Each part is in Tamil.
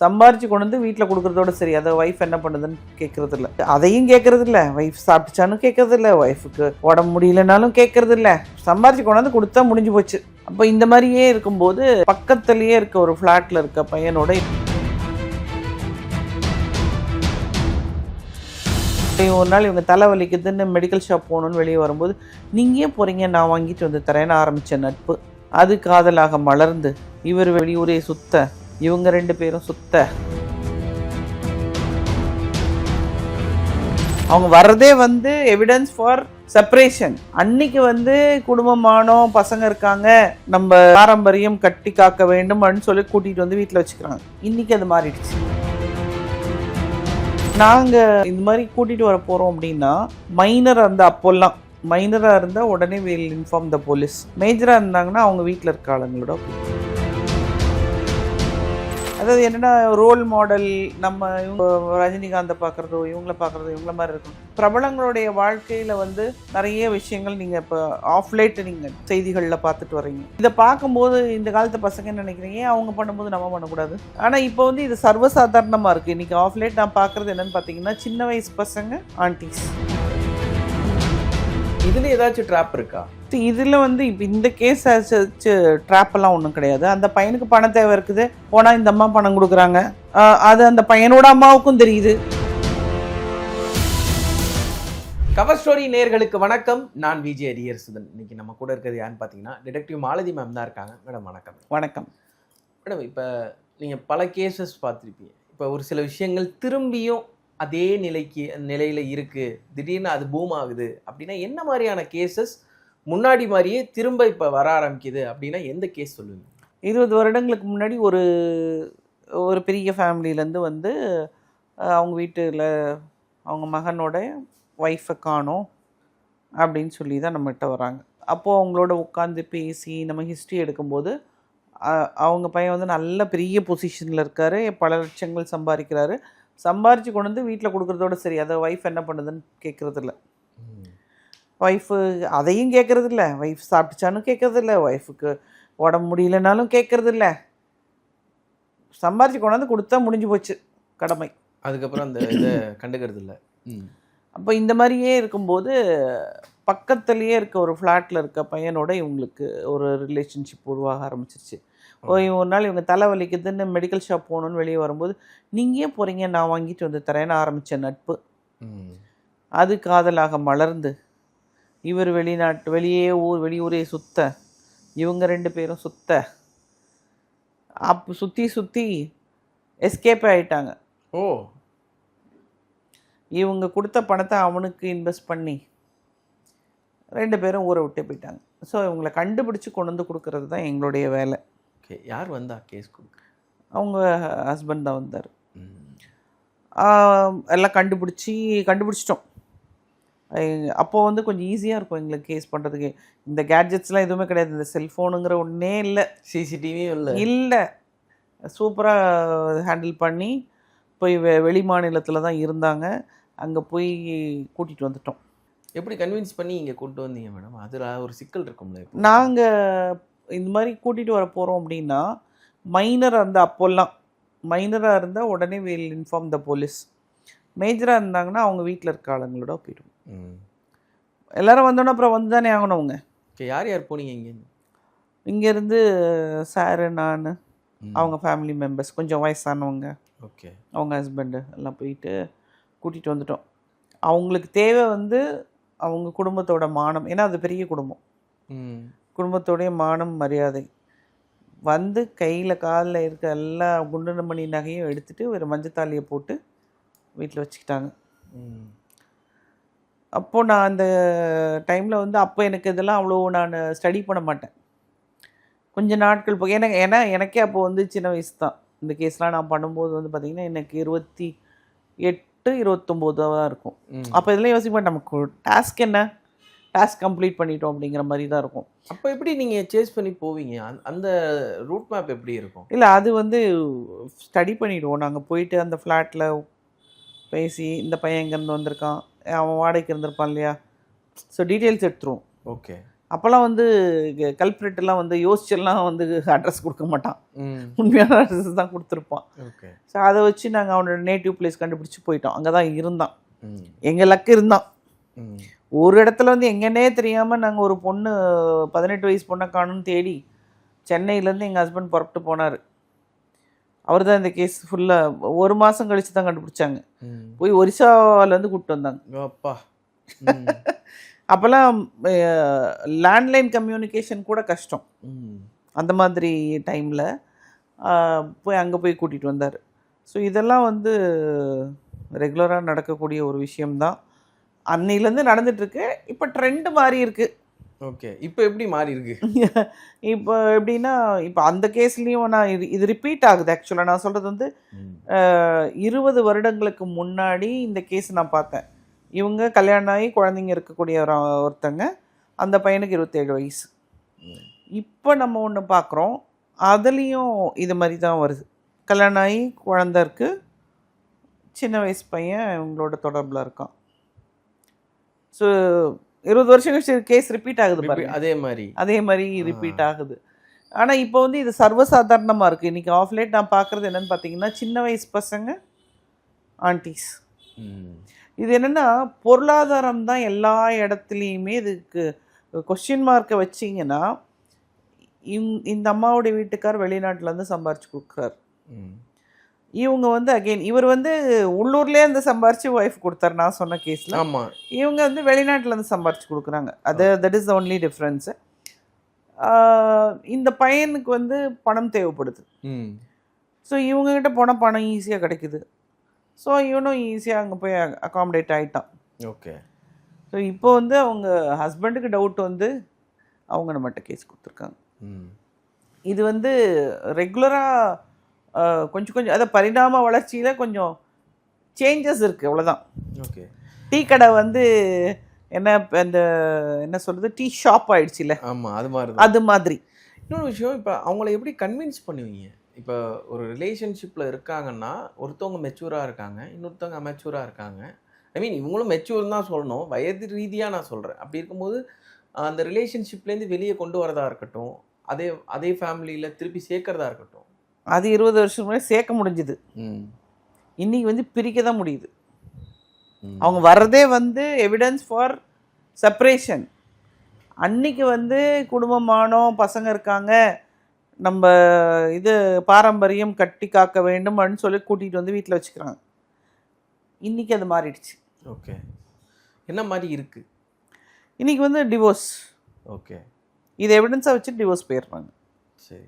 சம்பாரிச்சு கொண்டு வந்து வீட்டில் கொடுக்குறதோட சரி. அதை ஒய்ஃப் என்ன பண்ணுதுன்னு கேட்கறது இல்லை அதையும் கேட்கறது இல்லை ஒய்ஃப் சாப்பிட்டுச்சான்னு கேட்கறது இல்லை ஒய்ஃபுக்கு உடம்பு முடியலனாலும் கேட்கறது இல்லை சம்பாரிச்சு கொண்டு வந்து கொடுத்தா முடிஞ்சு போச்சு. அப்போ இந்த மாதிரியே இருக்கும்போது பக்கத்துலேயே இருக்க ஒரு ஃப்ளாட்டில் இருக்க பையனோட ஒரு நாள் இவங்க தலை வலிக்குதுன்னு மெடிக்கல் ஷாப் போகணுன்னு வெளியே வரும்போது நீங்கள் ஏன் போகிறீங்க நான் வாங்கிட்டு வந்து தரேன்னு ஆரம்பித்த நட்பு. அது காதலாக மலர்ந்து இவர் வெளியூரே சுத்த இவங்க ரெண்டு பேரும் சுத்த. அவங்க வர்றதே வந்து எவிடன்ஸ் ஃபார் செப்பரேஷன் அன்னைக்கு வந்து குடும்பமானோம் பசங்க இருக்காங்க நம்ம பாரம்பரியம் கட்டி காக்க வேண்டும் அப்படின்னு சொல்லி கூட்டிகிட்டு வந்து வீட்டில் வச்சுக்கிறாங்க. இன்னைக்கு அது மாறிடுச்சு. நாங்கள் இந்த மாதிரி கூட்டிகிட்டு வர போகிறோம் அப்படின்னா மைனராக இருந்தால் அப்போல்லாம். மைனராக இருந்தால் உடனே வில் இன்ஃபார்ம் த போலீஸ் மேஜராக இருந்தாங்கன்னா அவங்க வீட்டில் இருக்க ஆளுங்களோட அதாவது என்னென்னா ரோல் மாடல் நம்ம இவங்க ரஜினிகாந்தை பார்க்குறதோ இவங்கள பார்க்குறதோ இவங்கள மாதிரி இருக்கும். பிரபலங்களுடைய வாழ்க்கையில் வந்து நிறைய விஷயங்கள் நீங்கள் இப்போ ஆஃப் நீங்கள் செய்திகளில் பார்த்துட்டு வரீங்க இதை பார்க்கும்போது இந்த காலத்து பசங்க என்ன நினைக்கிறீங்க அவங்க பண்ணும்போது நம்ம பண்ணக்கூடாது? ஆனால் இப்போ வந்து இது சர்வசாதாரணமாக இருக்குது இன்றைக்கி ஆஃப்லைட் நான் பார்க்குறது என்னென்னு பார்த்தீங்கன்னா சின்ன வயசு பசங்க ஆன்டிஸ் இதுல ஏதாச்சும் ட்ராப் இருக்கா? இதில் வந்து இப்போ இந்த கேஸ் ட்ராப் எல்லாம் ஒன்றும் கிடையாது. அந்த பையனுக்கு பண தேவை இருக்குது. போனால் இந்த அம்மா பணம் கொடுக்குறாங்க. அது அந்த பையனோட அம்மாவுக்கும் தெரியுது. கவர் ஸ்டோரி நேர்களுக்கு வணக்கம். நான் விஜய் அரியர் சுதன் இன்னைக்கு நம்ம கூட இருக்கிறது யாருன்னு பார்த்தீங்கன்னா டிடெக்டிவ் மாலதி மேம் தான் இருக்காங்க. மேடம் வணக்கம். வணக்கம். மேடம் இப்போ நீங்கள் பல கேசஸ் பார்த்துருப்பீங்க. இப்போ ஒரு சில விஷயங்கள் திரும்பியும் அதே நிலைக்கு நிலையில் இருக்குது திடீர்னு அது பூம் ஆகுது. அப்படின்னா என்ன மாதிரியான கேசஸ் முன்னாடி மாதிரியே திரும்ப இப்போ வர ஆரம்பிக்குது அப்படின்னா எந்த கேஸ் சொல்லுவீங்க? இருபது வருடங்களுக்கு முன்னாடி ஒரு ஒரு பெரிய ஃபேமிலியிலேருந்து வந்து அவங்க வீட்டில் அவங்க மகனோட ஒய்ஃபை காணோம் அப்படின்னு சொல்லி தான் நம்மகிட்ட வராங்க. அப்போது அவங்களோட உட்காந்து பேசி நம்ம ஹிஸ்ட்ரி எடுக்கும்போது அவங்க பையன் வந்து நல்ல பெரிய பொசிஷனில் இருக்காரு. பல லட்சங்கள் சம்பாதிக்கிறாரு. சம்பாரித்து கொண்டு வந்து வீட்டில் கொடுக்குறதோட சரி. அதை ஒய்ஃப் என்ன பண்ணுதுன்னு கேட்குறது இல்ல ஒய்ஃபு அதையும் கேட்கறது இல்ல ஒய்ஃப் சாப்பிட்டுச்சான்னு கேட்கறது இல்ல ஒய்ஃபுக்கு உடம்பு முடியலனாலும் கேட்கறது இல்ல சம்பாரிச்சு கொண்டாந்து கொடுத்தா முடிஞ்சு போச்சு. கடமை. அதுக்கப்புறம் அந்த இதை கண்டுக்கிறது இல்லை அப்போ இந்த மாதிரியே இருக்கும்போது பக்கத்துலேயே இருக்க ஒரு ஃப்ளாட்டில் இருக்க பையனோட இவங்களுக்கு ஒரு ரிலேஷன்ஷிப் உருவாக ஆரம்பிச்சிருச்சு. ஒரு நாள் இவங்க தலை வலிக்குதுன்னு மெடிக்கல் ஷாப் போகணுன்னு வெளியே வரும்போது நீங்கள் ஏன் போகிறீங்க நான் வாங்கிட்டு வந்து தரேன்னு ஆரம்பித்த நட்பு. அது காதலாக மலர்ந்து இவர் வெளிநாட்டு வெளியே ஊர் வெளியூரே சுத்த இவங்க ரெண்டு பேரும் சுத்த அப்போ சுற்றி சுற்றி எஸ்கேப் ஆயிட்டாங்க. ஓ. இவங்க கொடுத்த பணத்தை அவனுக்கு இன்வெஸ்ட் பண்ணி ரெண்டு பேரும் ஊரை விட்டு போயிட்டாங்க. ஸோ இவங்களை கண்டுபிடிச்சு கொண்டு வந்து கொடுக்கறது தான் எங்களுடைய வேலை. ஓகே. யார் வந்தா கேஸ் கொடுக்க? அவங்க ஹஸ்பண்ட் தான் வந்தார். எல்லாம் கண்டுபிடிச்சி கண்டுபிடிச்சிட்டோம். அப்போது வந்து கொஞ்சம் ஈஸியாக இருக்கும் எங்களுக்கு கேஸ் பண்ணுறதுக்கு இந்த கேட்ஜெட்ஸ்லாம் எதுவுமே கிடையாது. இந்த செல்ஃபோனுங்கிற ஒன்றே இல்லை. சிசிடிவியும் இல்லை. இல்லை. சூப்பராக ஹேண்டில் பண்ணி போய் வெ வெளி மாநிலத்தில் தான் இருந்தாங்க. அங்கே போய் கூட்டிகிட்டு வந்துட்டோம். எப்படி கன்வின்ஸ் பண்ணி இங்கே கூட்டு வந்தீங்க மேடம் அதில் ஒரு சிக்கல் இருக்கும்ல நாங்கள் இந்த மாதிரி கூட்டிகிட்டு வர போகிறோம் அப்படின்னா மைனராக இருந்தால் அப்போல்லாம் மைனராக இருந்தால் உடனே வில் இன்ஃபார்ம் த போலீஸ் மேஜராக இருந்தாங்கன்னா அவங்க வீட்டில் இருக்க ஆளுங்களோட போயிடும் எல்லாரும் வந்தோன்னே அப்புறம் வந்து தானே ஆகணும் அவங்க யார் யார் போனீங்க இங்கேருந்து இங்கேருந்து சாரு நான் அவங்க ஃபேமிலி மெம்பர்ஸ் கொஞ்சம் வயசானவங்க. ஓகே. அவங்க ஹஸ்பண்டு எல்லாம் போயிட்டு கூட்டிகிட்டு வந்துட்டோம். அவங்களுக்கு தேவை வந்து அவங்க குடும்பத்தோட மானம். ஏன்னா அது பெரிய குடும்பம். ம். குடும்பத்தோடைய மானம் மரியாதை. வந்து கையில் காலில் இருக்க எல்லா குண்டு மணி நகையும் எடுத்துட்டு ஒரு மஞ்சத்தாலியை போட்டு வீட்டில் வச்சுக்கிட்டாங்க. அப்போது நான் அந்த டைமில் வந்து அப்போ எனக்கு இதெல்லாம் அவ்வளோ நான் ஸ்டடி பண்ண மாட்டேன். கொஞ்ச நாட்கள் போக ஏன்னா ஏன்னா எனக்கே அப்போ வந்து சின்ன வயசு தான். இந்த கேஸ்லாம் நான் பண்ணும்போது வந்து பார்த்திங்கன்னா எனக்கு இருபத்தி எட்டு இருபத்தொம்போது தான் இருக்கும். அப்போ இதெல்லாம் யோசிப்பேன் நமக்கு டாஸ்க் என்ன? டாஸ்க் கம்ப்ளீட் பண்ணிட்டோம் அப்படிங்கிற மாதிரி தான் இருக்கும். அப்போ எப்படி நீங்கள் சேஸ் பண்ணி போவீங்க? அந்த- ரூட் மேப் எப்படி இருக்கும்? இல்லை அது வந்து ஸ்டடி பண்ணிடுவோம். நாங்கள் போயிட்டு அந்த ஃப்ளாட்டில் பேசி இந்த பையன் எங்கேருந்து வந்திருக்கான். அவன் வாடகைக்கு இருந்திருப்பான் இல்லையா? ஸோ டீட்டெயில்ஸ் எடுத்துருவோம். ஓகே அப்போல்லாம் வந்து கல்பிரேட்டெல்லாம் வந்து யோசிச்செல்லாம் வந்து அட்ரஸ் கொடுக்க மாட்டான். உண்மையான அட்ரஸ் தான் கொடுத்துருப்பான். ஓகே ஸோ அதை வச்சு நாங்கள் அவனோட நேட்டிவ் பிளேஸ் கண்டுபிடிச்சி போயிட்டோம். அங்கே தான் இருந்தான் எங்கள் லக்கு இருந்தான். ஒரு இடத்துல வந்து எங்கன்னே தெரியாமல் நாங்கள் ஒரு பொண்ணு பதினெட்டு வயசு பொண்ணை காணும்னு தேடி சென்னையிலேருந்து எங்கள் ஹஸ்பண்ட் புறப்பட்டு போனார். அவர் தான் இந்த கேஸ் ஃபுல்லாக ஒரு மாதம் கழித்து தான் கண்டுபிடிச்சாங்க. போய் ஒரிசாவிலேருந்து கூப்பிட்டு வந்தாங்க. அப்பா. அப்போல்லாம் லேண்ட்லைன் கம்யூனிகேஷன் கூட கஷ்டம். அந்த மாதிரி டைமில் போய் அங்கே போய் கூட்டிகிட்டு வந்தார். ஸோ இதெல்லாம் வந்து ரெகுலராக நடக்கக்கூடிய ஒரு விஷயம்தான். அன்னையிலேருந்து நடந்துட்டுருக்கு. இப்போ ட்ரெண்டு மாறி இருக்கு. ஓகே இப்போ எப்படி மாறி இருக்கு? இப்போ எப்படின்னா இப்போ அந்த கேஸ்லேயும் நான் இது இது ரிப்பீட் ஆகுது ஆக்சுவலாக நான் சொல்கிறது வந்து இருபது வருடங்களுக்கு முன்னாடி இந்த கேஸ் நான் பார்த்தேன். இவங்க கல்யாணம் ஆகி குழந்தைங்க இருக்கக்கூடிய ஒரு ஒருத்தங்க. அந்த பையனுக்கு இருபத்தேழு வயசு. இப்போ நம்ம ஒன்று பார்க்குறோம் அதுலேயும் இது மாதிரி தான் வருது. கல்யாணம் ஆகி குழந்த இருக்கு. சின்ன வயசு பையன் இவங்களோட தொடர்பில் இருக்கான். ஸோ இருபது வருஷம் கழிச்சு கேஸ் ரிப்பீட் ஆகுது பாருங்க. அதே மாதிரி. அதே மாதிரி ரிப்பீட் ஆகுது. ஆனால் இப்போ வந்து இது சர்வசாதாரணமாக இருக்குது இன்றைக்கி ஆஃப் லேட் நான் பார்க்குறது என்னன்னு பார்த்தீங்கன்னா சின்ன வயசு பசங்க ஆன்டிஸ் இது என்னென்னா பொருளாதாரம் தான் எல்லா இடத்துலையுமே இதுக்கு கொஸ்டின் மார்க்கை வச்சிங்கன்னா இந்- இந்த அம்மாவுடைய வீட்டுக்கார் வெளிநாட்டிலேருந்து சம்பாரிச்சு கொடுக்குறாரு. இவங்க வந்து அகெயின் இவர் வந்து உள்ளூர்லேயே இருந்து சம்பாரிச்சு ஒய்ஃப் கொடுத்தாரு நான் சொன்ன கேஸில் ஆமா. இவங்க வந்து வெளிநாட்டுல இருந்து சம்பாரிச்சு கொடுக்குறாங்க. அது தட் இஸ் ஒன்லி டிஃப்ரென்ஸு இந்த பையனுக்கு வந்து பணம் தேவைப்படுது. ஸோ இவங்ககிட்ட போனால் பணம் ஈஸியாக கிடைக்குது. ஸோ இவனும் ஈஸியாக அங்கே போய் அகாமடேட் ஆகிட்டான் ஓகே. ஸோ இப்போ வந்து அவங்க ஹஸ்பண்டுக்கு டவுட் வந்து அவங்க நம்மகிட்ட கேஸ் கொடுத்துருக்காங்க. ம். இது வந்து ரெகுலராக கொஞ்சம் கொஞ்சம் அதாவது பரிணாம வளர்ச்சியில் கொஞ்சம் சேஞ்சஸ் இருக்குது அவ்வளோதான் ஓகே. டீ கடை வந்து என்ன இப்ப இந்த என்ன சொல்கிறது டீ ஷாப் ஆயிடுச்சுல. ஆமா அது மாதிரி தான் அது மாதிரி. இன்னொரு விஷயம் இப்போ அவங்கள எப்படி கன்வின்ஸ் பண்ணுவீங்க? இப்போ ஒரு ரிலேஷன்ஷிப்பில் இருக்காங்கன்னா ஒருத்தவங்க மெச்சூராக இருக்காங்க இன்னொருத்தவங்க அமெச்சூராக இருக்காங்க. ஐ மீன் இவங்களும் மெச்சூர் தான் சொல்லணும். வயது ரீதியாக நான் சொல்கிறேன் அப்படி இருக்கும்போது அந்த ரிலேஷன்ஷிப்லேருந்து வெளியே கொண்டு வரதா இருக்கட்டும் அதே அதே ஃபேமிலியில் திருப்பி சேர்க்கறதா இருக்கட்டும் அது இருபது வருஷம் முன்னாடி சேர்க்க முடிஞ்சுது. ம். இன்னைக்கு வந்து பிரிக்க தான் முடியுது. அவங்க வர்றதே வந்து எவிடன்ஸ் ஃபார் செப்பரேஷன் அன்னைக்கு வந்து குடும்பமானோம் பசங்க இருக்காங்க. நம்ம இது பாரம்பரியம் கட்டி காக்க வேண்டும் அப்படின்னு சொல்லி கூட்டிகிட்டு வந்து வீட்டில் வச்சுக்கிறாங்க. இன்னைக்கு அது மாறிடுச்சு. ஓகே. என்ன மாதிரி இருக்கு? இன்னைக்கு வந்து டிவோர்ஸ் ஓகே. இது எவிடன்ஸாக வச்சு டிவோர்ஸ் போயிடுறாங்க. சரி.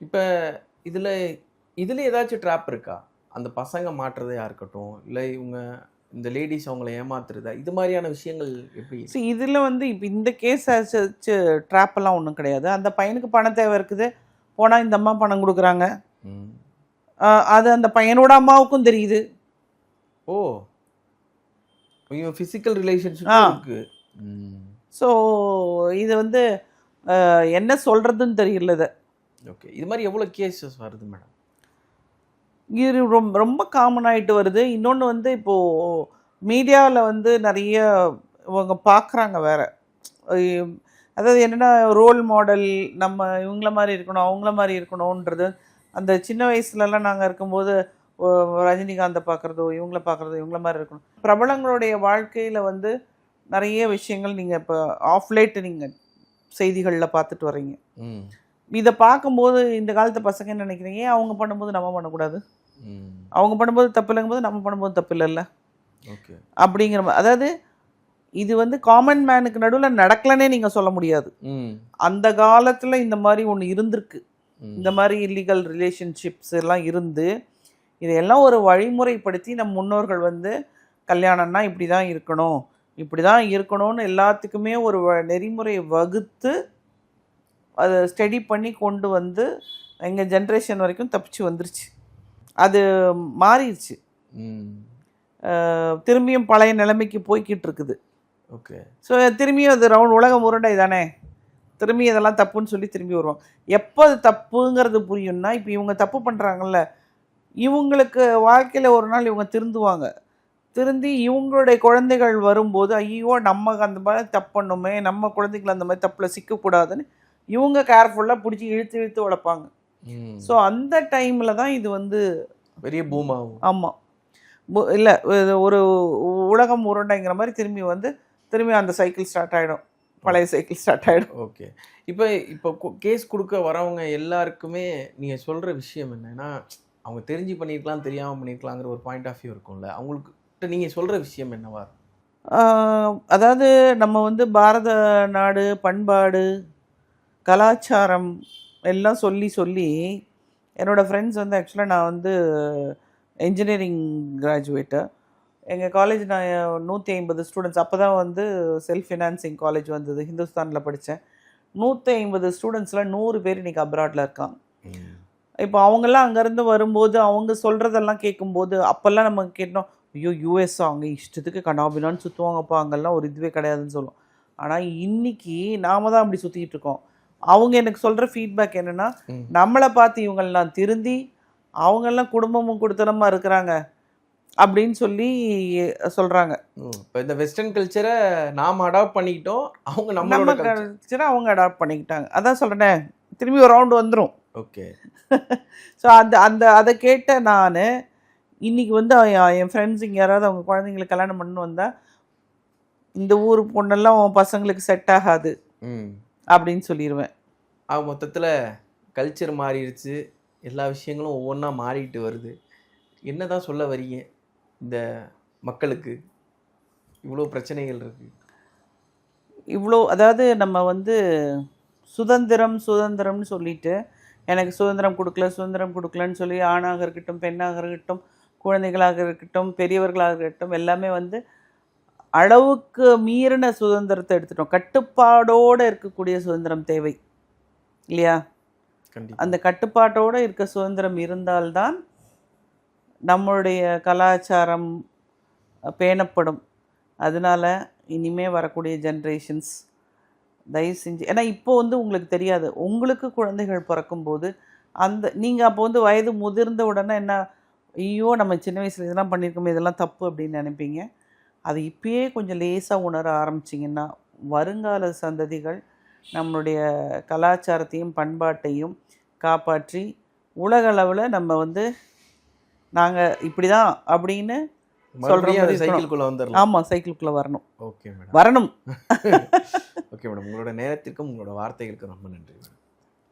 இப்போ இதில் இதில் ஏதாச்சும் ட்ராப் இருக்கா? அந்த பசங்க மாட்டுறதையா இருக்கட்டும் இல்லை இவங்க இந்த லேடிஸ் அவங்கள ஏமாத்துறதா? இது மாதிரியான விஷயங்கள் எப்படி ஸோ இதில் வந்து இப்போ இந்த கேஸ் ட்ராப்பெல்லாம் ஒன்றும் கிடையாது. அந்த பையனுக்கு பணம் தேவை இருக்குது. போனால் இந்த அம்மா பணம் கொடுக்குறாங்க. அது அந்த பையனோட அம்மாவுக்கும் தெரியுது. ஓ. இவன் ஃபிசிக்கல் ரிலேஷன்ஷிப். ஸோ இது வந்து என்ன சொல்கிறதுன்னு தெரியல இதை. ஓகே இது மாதிரி எவ்வளோ கேசஸ் வருது மேடம் இது ரொம்ப ரொம்ப காமன் ஆகிட்டு வருது. இன்னொன்று வந்து இப்போது மீடியாவில் வந்து நிறைய இவங்க பார்க்குறாங்க வேற. அதாவது என்னென்னா ரோல் மாடல் நம்ம இவங்கள மாதிரி இருக்கணும் அவங்கள மாதிரி இருக்கணுன்றது. அந்த சின்ன வயசுலலாம் நாங்கள் இருக்கும்போது ரஜினிகாந்தை பார்க்குறதோ இவங்கள பார்க்குறதோ இவங்கள மாதிரி இருக்கணும். பிரபலங்களுடைய வாழ்க்கையில் வந்து நிறைய விஷயங்கள் நீங்கள் இப்போ ஆஃப் லேட் நீங்கள் செய்திகளில் பார்த்துட்டு வர்றீங்க. ம். இதை பார்க்கும்போது இந்த காலத்து பசங்க என்ன நினைக்கிறீங்க அவங்க பண்ணும்போது நம்ம பண்ணக்கூடாது? அவங்க பண்ணும்போது தப்பு இல்லைங்கும்போது நம்ம பண்ணும்போது தப்பு இல்லைல்ல? ஓகே. அப்படிங்கிற மா- அதாவது இது வந்து காமன் மேனுக்கு நடுவில் நடக்கலன்னே நீங்கள் சொல்ல முடியாது. அந்த காலத்தில் இந்த மாதிரி ஒன்று இருந்திருக்கு. இந்த மாதிரி இல்லீகல் ரிலேஷன்ஷிப்ஸ் எல்லாம் இருந்து இதையெல்லாம் ஒரு வழிமுறைப்படுத்தி நம் முன்னோர்கள் வந்து கல்யாணம்னா இப்படி தான் இருக்கணும். இப்படி தான் இருக்கணும்னு எல்லாத்துக்குமே ஒரு நெறிமுறையை வகுத்து அதை ஸ்டடி பண்ணி கொண்டு வந்து எங்கள் ஜென்ரேஷன் வரைக்கும் தப்பிச்சு வந்துருச்சு. அது மாறிடுச்சு. திரும்பியும் பழைய நிலைமைக்கு போய்கிட்டு இருக்குது. ஓகே. ஸோ திரும்பியும் அது ரவுண்ட் உலகம் உருண்டை தானே? திரும்பி இதெல்லாம் தப்புன்னு சொல்லி திரும்பி வருவாங்க எப்போ அது தப்புங்கிறது புரியும்னா இப்போ இவங்க தப்பு பண்ணுறாங்கல்ல இவங்களுக்கு வாழ்க்கையில் ஒரு நாள் இவங்க திருந்துவாங்க. திருந்தி இவங்களுடைய குழந்தைகள் வரும்போது ஐயோ நம்ம அந்த மாதிரி தப்பு பண்ணுமே நம்ம குழந்தைகள் அந்த மாதிரி தப்பில் சிக்கக்கூடாதுன்னு இவங்க கேர்ஃபுல்லாக பிடிச்சி இழுத்து இழுத்து வளர்ப்பாங்க ம். ஸோ அந்த டைமில் தான் இது வந்து பெரிய பூம் ஆகும். ஆமாம் இல்லை ஒரு உலகம் உருண்டைங்கிற மாதிரி திரும்பி வந்து திரும்பி அந்த சைக்கிள் ஸ்டார்ட் ஆகிடும் பழைய சைக்கிள் ஸ்டார்ட் ஆகிடும் ஓகே இப்போ இப்போ கேஸ் கொடுக்க வரவங்க எல்லாருக்குமே நீங்கள் சொல்கிற விஷயம் என்னன்னா அவங்க தெரிஞ்சு பண்ணியிருக்கலாம் தெரியாமல் பண்ணியிருக்கலாங்கிற ஒரு பாயிண்ட் ஆஃப் வியூ இருக்கும்ல. அவங்களுக்கு நீங்கள் சொல்கிற விஷயம் என்னவா அதாவது நம்ம வந்து பாரத நாடு பண்பாடு கலாச்சாரம் எல்லாம் சொல்லி சொல்லி என்னோடய ஃப்ரெண்ட்ஸ் வந்து ஆக்சுவலாக நான் வந்து இன்ஜினியரிங் கிராஜுவேட்டு எங்கள் காலேஜ் நான் நூற்றி ஐம்பது ஸ்டூடெண்ட்ஸ் அப்போ தான் வந்து செல்ஃப் ஃபினான்சிங் காலேஜ் வந்தது. ஹிந்துஸ்தானில் படித்தேன் நூற்றி ஐம்பது ஸ்டூடெண்ட்ஸில் நூறு பேர் இன்றைக்கி அப்ராடில் இருக்காங்க. இப்போ அவங்கெல்லாம் அங்கேருந்து வரும்போது அவங்க சொல்கிறதெல்லாம் கேட்கும்போது அப்போல்லாம் நம்ம கேட்டோம் ஐயோ யூஎஸ் அவங்க இஷ்டத்துக்கு கனாபினான்னு சுற்றுவாங்கப்பா அங்கெல்லாம் ஒரு இதுவே கிடையாதுன்னு சொல்லுவோம். ஆனால் இன்னைக்கு நாம தான் அப்படி சுற்றிக்கிட்டு இருக்கோம். அவங்க எனக்கு சொல்கிற ஃபீட்பேக் என்னென்னா. நம்மளை பார்த்து இவங்கெல்லாம் திருந்தி அவங்கெல்லாம் குடும்பமும் கொடுத்தனமாக இருக்கிறாங்க அப்படின்னு சொல்லி சொல்கிறாங்க இப்போ இந்த வெஸ்டர்ன் கல்ச்சரை நாம் அடாப்ட் பண்ணிக்கிட்டோம் அவங்க நம்ம கல்ச்சர் அவங்க அடாப்ட் பண்ணிக்கிட்டாங்க. அதான் சொல்கிறேனே திரும்பி ஒரு ரவுண்டு வந்துடும் ஓகே. ஸோ அந்த அந்த அதை கேட்ட நான் இன்னைக்கு வந்து என் என் ஃப்ரெண்ட்ஸ் இங்கே யாராவது அவங்க குழந்தைங்களுக்கு கல்யாணம் பண்ணு வந்தால் இந்த ஊர் பொண்ணெல்லாம் உன் பசங்களுக்கு செட் ஆகாது. அப்படின்னு சொல்லிடுவேன் ஆக மொத்தத்தில் கல்ச்சர் மாறிடுச்சு. எல்லா விஷயங்களும் ஒவ்வொன்றா மாறிட்டு வருது. என்ன தான் சொல்ல வரீங்க? இந்த மக்களுக்கு இவ்வளோ பிரச்சனைகள் இருக்கு. இவ்வளோ அதாவது நம்ம வந்து சுதந்திரம் சுதந்திரம்னு சொல்லிட்டு எனக்கு சுதந்திரம் கொடுக்கல சுதந்திரம் கொடுக்கலன்னு சொல்லி ஆணாக இருக்கட்டும் பெண்ணாக இருக்கட்டும் குழந்தைகளாக இருக்கட்டும் பெரியவர்களாக இருக்கட்டும் எல்லாமே வந்து அளவுக்கு மீறின சுதந்திரத்தை எடுத்துட்டோம். கட்டுப்பாடோடு இருக்கக்கூடிய சுதந்திரம் தேவை. இல்லையா? அந்த கட்டுப்பாட்டோடு இருக்க சுதந்திரம் இருந்தால்தான் நம்மளுடைய கலாச்சாரம் பேணப்படும். அதனால இனிமே வரக்கூடிய ஜென்ரேஷன்ஸ் தயவு செஞ்சு ஏன்னா இப்போ வந்து உங்களுக்கு தெரியாது. உங்களுக்கு குழந்தைகள் பிறக்கும்போது அந்த நீங்கள் அப்போ வந்து வயது முதிர்ந்த உடனே என்ன ஐயோ நம்ம சின்ன வயசுல இதெல்லாம் பண்ணியிருக்கோமே இதெல்லாம் தப்பு அப்படின்னு நினைப்பீங்க. அது இப்பயே கொஞ்சம் லேசாக உணர ஆரம்பிச்சிங்கன்னா வருங்கால சந்ததிகள் நம்மளுடைய கலாச்சாரத்தையும் பண்பாட்டையும் காப்பாற்றி உலகளவில் நம்ம வந்து நாங்கள் இப்படி தான் அப்படின்னு மாதிரி சைக்கிள்குள்ளே வந்துடலாம் ஆமாம் சைக்கிளுக்குள்ளே வரணும். Okay madam. வரணும். Okay madam. உங்களோட நேரத்திற்கும் உங்களோட வார்த்தைகளுக்கும் ரொம்ப நன்றி மேடம்.